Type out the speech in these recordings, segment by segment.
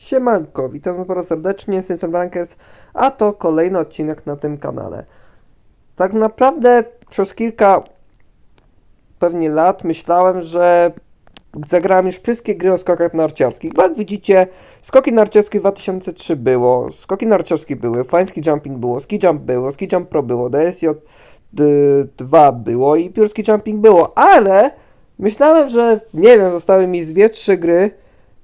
Siemanko, witam was bardzo serdecznie, jestem Rankers, a to kolejny odcinek na tym kanale. Tak naprawdę przez kilka pewnie lat myślałem, że zagrałem już wszystkie gry o skokach narciarskich. Bo jak widzicie, skoki narciarskie 2003 było, skoki narciarskie były, Fański Jumping było, Ski Jump było, Ski Jump Pro było, DSJ 2 było i Piórski Jumping było, ale myślałem, że nie wiem, zostały mi z dwie, trzy gry,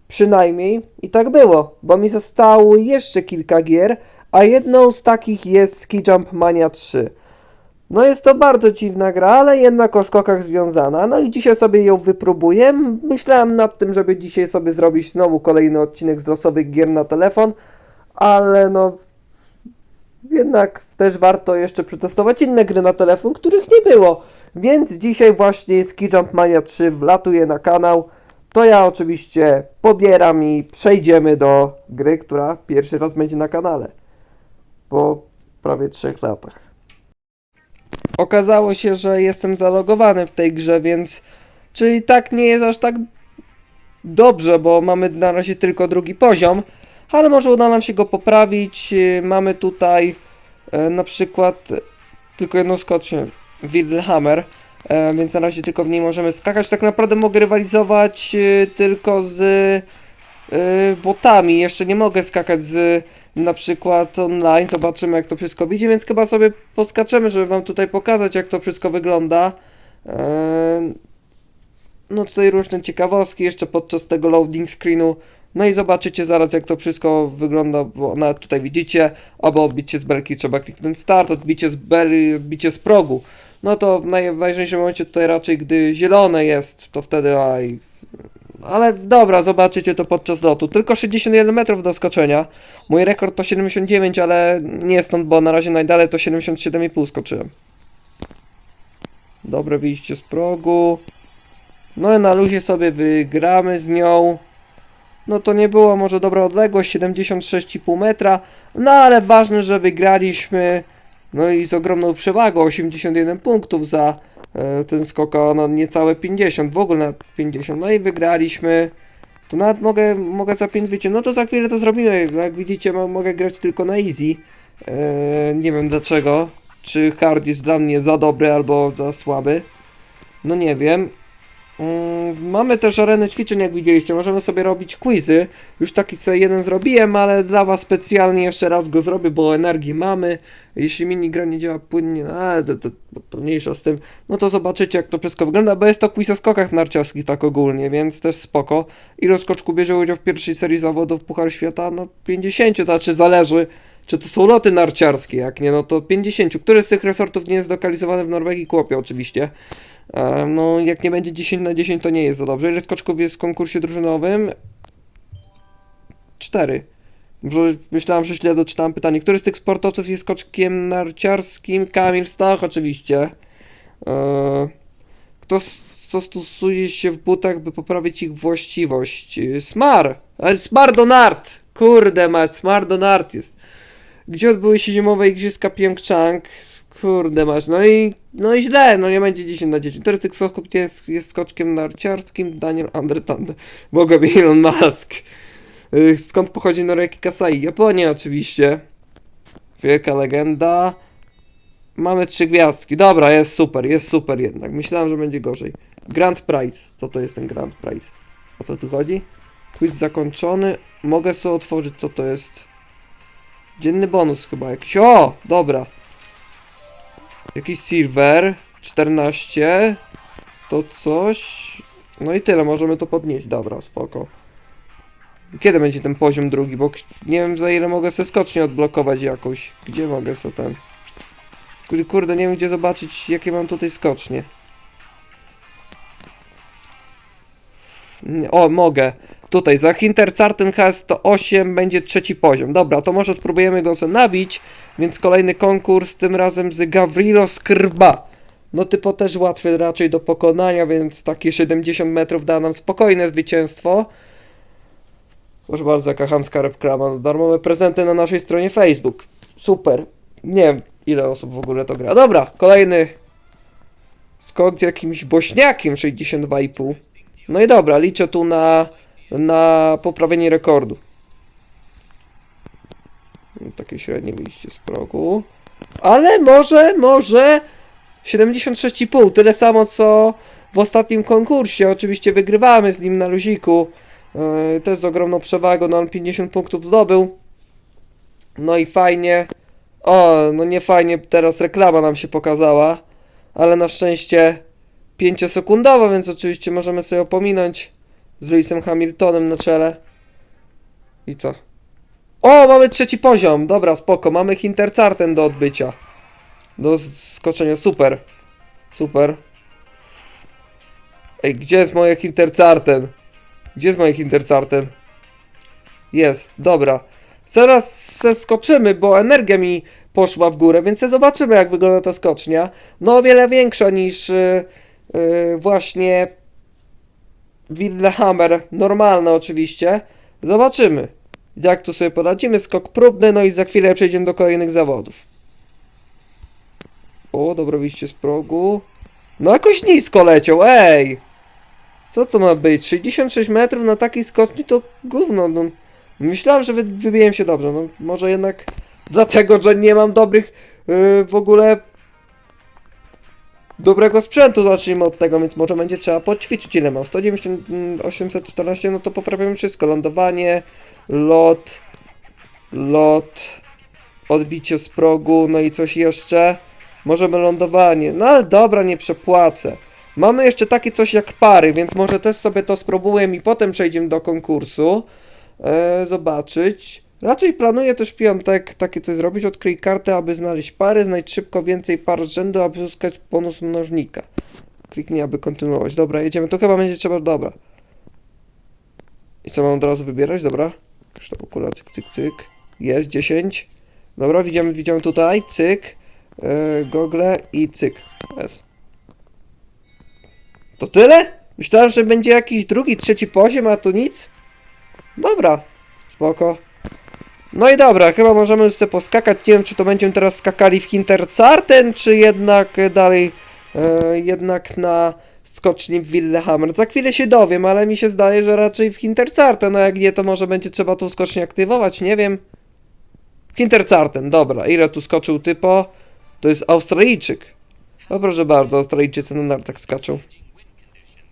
Przynajmniej i tak było, bo mi zostało jeszcze kilka gier, a jedną z takich jest Ski Jump Mania 3. No jest to bardzo dziwna gra, ale jednak o skokach związana. No i dzisiaj sobie ją wypróbuję. Myślałem nad tym, żeby dzisiaj sobie zrobić znowu kolejny odcinek z losowych gier na telefon, ale no jednak też warto jeszcze przetestować inne gry na telefon, których nie było. Więc dzisiaj właśnie Ski Jump Mania 3 wlatuje na kanał. To ja oczywiście pobieram i przejdziemy do gry, która pierwszy raz będzie na kanale. Po prawie trzech latach. Okazało się, że jestem zalogowany w tej grze, więc czyli tak nie jest aż tak dobrze, bo mamy na razie tylko drugi poziom, ale może uda nam się go poprawić. Mamy tutaj e, na przykład tylko jedną skocznię, Wildhammer, e, więc na razie tylko w niej możemy skakać. Tak naprawdę mogę rywalizować e, tylko z e, botami. Jeszcze nie mogę skakać z na przykład online. Zobaczymy jak to wszystko widzi, więc chyba sobie podskaczemy, żeby wam tutaj pokazać jak to wszystko wygląda. No tutaj różne ciekawostki jeszcze podczas tego loading screenu. No i zobaczycie zaraz jak to wszystko wygląda, bo nawet tutaj widzicie, albo odbicie z belki trzeba kliknąć start, odbicie z belki, odbicie z progu. No to w najważniejszym momencie tutaj raczej gdy zielone jest, to wtedy aj. Ale dobra, zobaczycie to podczas lotu. Tylko 61 metrów do skoczenia. Mój rekord to 79, ale nie stąd, bo na razie najdalej to 77,5 skoczyłem. Dobre wyjście z progu. No i na luzie sobie wygramy z nią. No to nie była może dobra odległość, 76,5 metra. No ale ważne, że wygraliśmy. No i z ogromną przewagą, 81 punktów za e, ten skok, na niecałe 50, w ogóle na 50. No i wygraliśmy. To nawet mogę, mogę za 5 wyciąć. No to za chwilę to zrobimy. Jak widzicie, mo- mogę grać tylko na easy. E, nie wiem dlaczego. Czy hard jest dla mnie za dobry albo za słaby. No nie wiem. Mm, Mamy też arenę ćwiczeń, jak widzieliście. Możemy sobie robić quizy. Już taki sobie jeden zrobiłem, ale dla Was specjalnie jeszcze raz go zrobię, bo energii mamy. Jeśli minigra nie działa płynnie, a, to, to, to, mniejsza z tym, no to zobaczycie, jak to wszystko wygląda, bo jest to quiz o skokach narciarskich tak ogólnie, więc też spoko. Ile skoczku bierze udział w pierwszej serii zawodów Puchar Świata? No 50, to znaczy zależy, czy to są loty narciarskie, jak nie, no to 50. Który z tych resortów nie jest zlokalizowany w Norwegii? Kłopie oczywiście. E, No, jak nie będzie 10 na 10, to nie jest za dobrze. Ile skoczków jest w konkursie drużynowym? 4. Może myślałem, że źle doczytałem pytanie. Który z tych sportowców jest skoczkiem narciarskim? Kamil Stach, oczywiście. E, Kto co stosuje się w butach, by poprawić ich właściwość? E, Smar! Ale Smar do nart! Kurde mać, Smar do nart jest. Gdzie odbyły się zimowe igrzyska Pyeongchang? Kurde masz, no i, no i źle, no nie będzie 10 na 10. Teraz Sochop jest, jest skoczkiem narciarskim, Daniel Andretande, Boga Elon Musk. Y, Skąd pochodzi Noreki Kasai? Japonia oczywiście. Wielka legenda. Mamy trzy gwiazdki. Dobra, jest super, jest super jednak. Myślałem, że będzie gorzej. Grand Prize. Co to jest ten Grand Prize? O co tu chodzi? Quiz zakończony. Mogę sobie otworzyć, co to jest. Dzienny bonus chyba jakiś. O! Dobra. Jakiś silver. 14. To coś. No i tyle, możemy to podnieść. Dobra, spoko. Kiedy będzie ten poziom drugi? Bo nie wiem za ile mogę sobie skocznie odblokować jakoś. Gdzie mogę sobie ten. Kur- Kurde, nie wiem gdzie zobaczyć jakie mam tutaj skocznie. Nie, O, mogę. Tutaj za Hinterzarten has to 8 będzie trzeci poziom. Dobra, to może spróbujemy go sobie nabić. Więc kolejny konkurs, tym razem z Gavrilo Skrba. No typo też łatwy raczej do pokonania, więc takie 70 metrów da nam spokojne zwycięstwo. Proszę bardzo, jaka chamska reklama. Darmowe prezenty na naszej stronie Facebook. Super. Nie wiem, ile osób w ogóle to gra. Dobra, kolejny skok jakimś bośniakiem 62,5. No i dobra, liczę tu na, na poprawienie rekordu. Takie średnie wyjście z progu. Ale może, może 76,5, tyle samo co w ostatnim konkursie. Oczywiście wygrywamy z nim na luziku. Yy, To jest ogromną przewagą, no on 50 punktów zdobył. No i fajnie. O, no nie fajnie, teraz reklama nam się pokazała. Ale na szczęście 5-sekundowa, więc oczywiście możemy sobie opominąć z Lewisem Hamiltonem na czele. I co? O, mamy trzeci poziom. Dobra, spoko. Mamy Hintercarten do odbycia. Do skoczenia. Super. Super. Ej, gdzie jest moje Hintercarten? Gdzie jest moje Hintercarten? Jest, dobra. Zaraz se skoczymy, bo energia mi poszła w górę, więc zobaczymy jak wygląda ta skocznia. No o wiele większa niż yy, yy, właśnie Willehammer. Normalna oczywiście. Zobaczymy jak tu sobie poradzimy. Skok próbny, no i za chwilę przejdziemy do kolejnych zawodów. O, dobro wyjście z progu. No jakoś nisko leciał, ej! Co to ma być? 66 metrów na takiej skoczni to gówno, no. Myślałem, że wy, wybiłem się dobrze, no może jednak dlatego, że nie mam dobrych yy, w ogóle dobrego sprzętu, zacznijmy od tego, więc może będzie trzeba poćwiczyć ile mam, 190, mm, 814, no to poprawiamy wszystko, lądowanie, lot, lot, odbicie z progu, no i coś jeszcze, możemy lądowanie, no ale dobra, nie przepłacę. Mamy jeszcze takie coś jak pary, więc może też sobie to spróbujemy i potem przejdziemy do konkursu. E, zobaczyć. Raczej planuję też piątek takie coś zrobić. Odkryj kartę, aby znaleźć pary. Znajdź szybko więcej par z rzędu, aby uzyskać bonus mnożnika. Kliknij, aby kontynuować. Dobra, jedziemy. To chyba będzie trzeba. Dobra. I co mam od razu wybierać? Dobra. Kształt kula, cyk, cyk, cyk. Jest 10. Dobra, widzimy, widzimy tutaj. Cyk. Yy, gogle i cyk. Jest. To tyle? Myślałem, że będzie jakiś drugi, trzeci poziom, a tu nic. Dobra, spoko. No i dobra, chyba możemy już sobie poskakać. Nie wiem, czy to będziemy teraz skakali w Hintercarten, czy jednak dalej, e, jednak na skoczni w Willehammer. Za chwilę się dowiem, ale mi się zdaje, że raczej w Hintercarten. No jak nie, to może będzie trzeba tą skocznię aktywować, nie wiem. Hintercarten, dobra. Ile tu skoczył typo? To jest Australijczyk. No proszę bardzo, Australijczycy na nartach skaczą.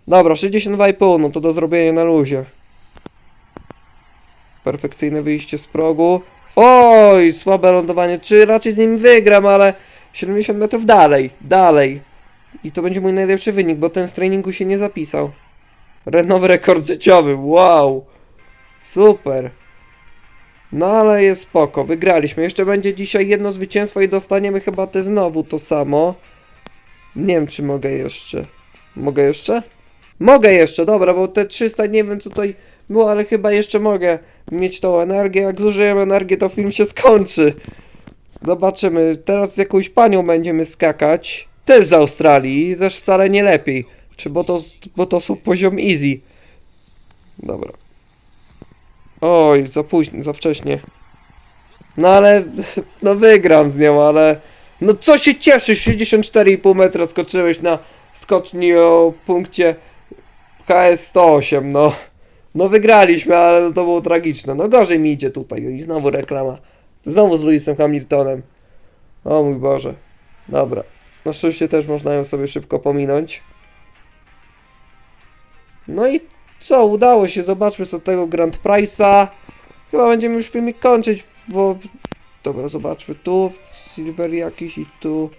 Dobra, 62,5, no to do zrobienia na luzie. Perfekcyjne wyjście z progu. Oj, słabe lądowanie. Czy raczej z nim wygram, ale 70 metrów dalej, dalej. I to będzie mój najlepszy wynik, bo ten z treningu się nie zapisał. Nowy rekord życiowy, wow. Super. No ale jest spoko, wygraliśmy. Jeszcze będzie dzisiaj jedno zwycięstwo i dostaniemy chyba te znowu to samo. Nie wiem, czy mogę jeszcze. Mogę jeszcze? Mogę jeszcze, dobra, bo te 300 nie wiem co tutaj było, ale chyba jeszcze mogę mieć tą energię. Jak zużyję energię, to film się skończy. Zobaczymy. Teraz z jakąś panią będziemy skakać. Też z Australii, też wcale nie lepiej. Czy bo to, bo to są poziom easy. Dobra. Oj, za późno, za wcześnie. No ale, no wygram z nią, ale... No co się cieszysz, 64,5 metra skoczyłeś na skoczni o punkcie HS108, no. No wygraliśmy, ale to było tragiczne. No gorzej mi idzie tutaj. I znowu reklama. Znowu z Lewisem Hamiltonem. O mój Boże. Dobra. Na szczęście też można ją sobie szybko pominąć. No i co? Udało się. Zobaczmy sobie tego Grand Price'a. Chyba będziemy już filmik kończyć, bo... Dobra, zobaczmy tu. Silver jakiś i tu.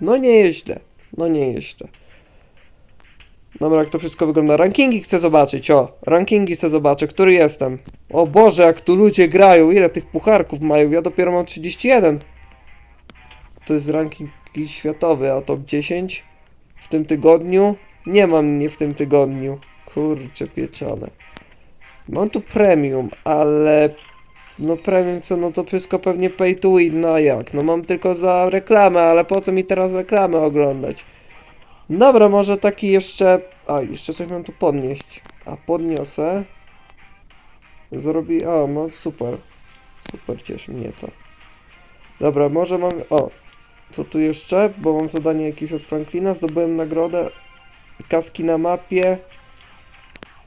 No nie jest źle. No nie jest źle. Dobra, jak to wszystko wygląda. Rankingi chcę zobaczyć, o. Rankingi chcę zobaczyć, który jestem. O Boże, jak tu ludzie grają, ile tych pucharków mają. Ja dopiero mam 31. To jest ranking światowy, a top 10 w tym tygodniu. Nie mam mnie w tym tygodniu. Kurczę pieczone. Mam tu premium, ale... No premium co, no to wszystko pewnie pay to win, no jak? No mam tylko za reklamę, ale po co mi teraz reklamę oglądać? Dobra, może taki jeszcze... A, jeszcze coś mam tu podnieść. A, podniosę. Zrobi... O, no super. Super, cieszy mnie to. Dobra, może mam... O, co tu jeszcze? Bo mam zadanie jakieś od Franklina. Zdobyłem nagrodę. Kaski na mapie.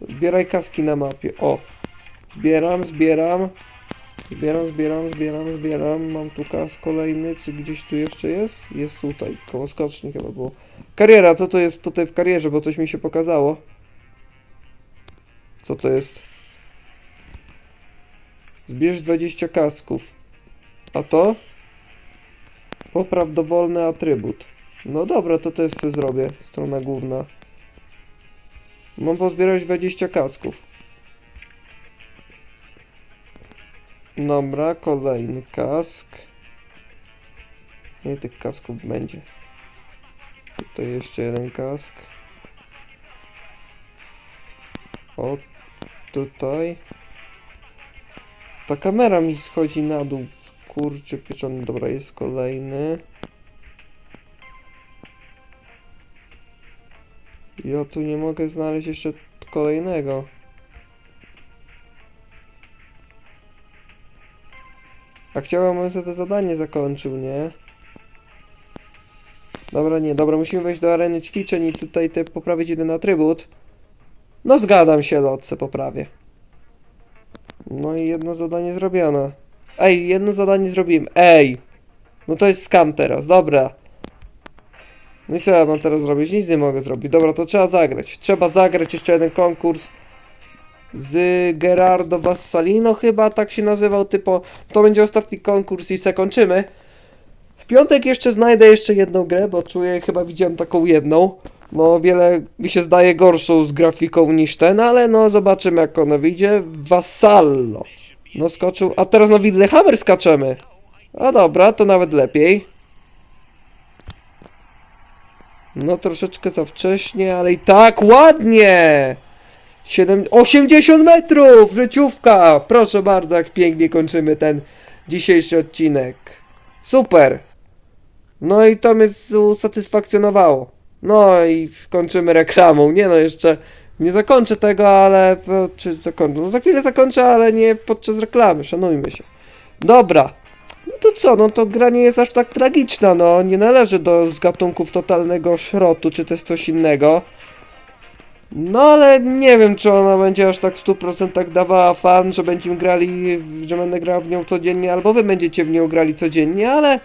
Zbieraj kaski na mapie. O. Zbieram, zbieram. Zbieram, zbieram, zbieram, zbieram. Mam tu kas kolejny, czy gdzieś tu jeszcze jest? Jest tutaj, koło skoczni chyba było. Kariera, co to jest tutaj w karierze, bo coś mi się pokazało. Co to jest? Zbierz 20 kasków. A to? Popraw dowolny atrybut. No dobra, to też co zrobię. Strona główna. Mam pozbierać 20 kasków. Dobra, kolejny kask. Nie tych kasków będzie. Tutaj jeszcze jeden kask. O, tutaj. Ta kamera mi schodzi na dół. Kurczę, pieczony. Dobra, jest kolejny. Ja tu nie mogę znaleźć jeszcze kolejnego. A chciałem, bym sobie to zadanie zakończył, nie? Dobra, nie, dobra, musimy wejść do areny ćwiczeń i tutaj te poprawić jeden atrybut. No zgadzam się, lotce poprawię. No i jedno zadanie zrobione. Ej, jedno zadanie zrobiłem. Ej! No to jest skam teraz, dobra. No i co ja mam teraz zrobić? Nic nie mogę zrobić. Dobra, to trzeba zagrać. Trzeba zagrać jeszcze jeden konkurs z Gerardo Vassalino chyba, tak się nazywał, typo. To będzie ostatni konkurs i se kończymy. W piątek jeszcze znajdę jeszcze jedną grę, bo czuję, chyba widziałem taką jedną. No, wiele mi się zdaje gorszą z grafiką niż ten, ale no zobaczymy jak ona wyjdzie. Vassallo. No skoczył, a teraz na Lillehammer skaczemy. A dobra, to nawet lepiej. No troszeczkę za wcześnie, ale i tak ładnie! 7, 80 metrów! Życiówka! Proszę bardzo, jak pięknie kończymy ten dzisiejszy odcinek. Super! No i to mnie usatysfakcjonowało. No i kończymy reklamą. Nie no, jeszcze nie zakończę tego, ale... e, Czy zakończę? No za chwilę zakończę, ale nie podczas reklamy, szanujmy się. Dobra. No to co, no to gra nie jest aż tak tragiczna, no. Nie należy do z gatunków totalnego szrotu, czy też coś innego. No ale nie wiem, czy ona będzie aż tak w 100% dawała fan, że będziemy grali, że będę grał w nią codziennie, albo wy będziecie w nią grali codziennie, ale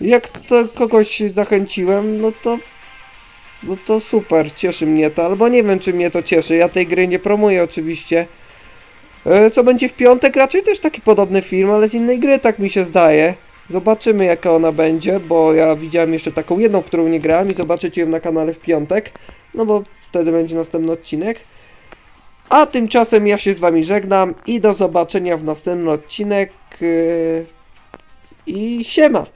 jak to kogoś zachęciłem, no to no to super, cieszy mnie to, albo nie wiem, czy mnie to cieszy, ja tej gry nie promuję oczywiście. E, Co będzie w piątek? Raczej też taki podobny film, ale z innej gry, tak mi się zdaje. Zobaczymy jaka ona będzie, bo ja widziałem jeszcze taką jedną, w którą nie grałem i zobaczycie ją na kanale w piątek, no bo wtedy będzie następny odcinek. A tymczasem ja się z wami żegnam i do zobaczenia w następny odcinek. Yy, I siema!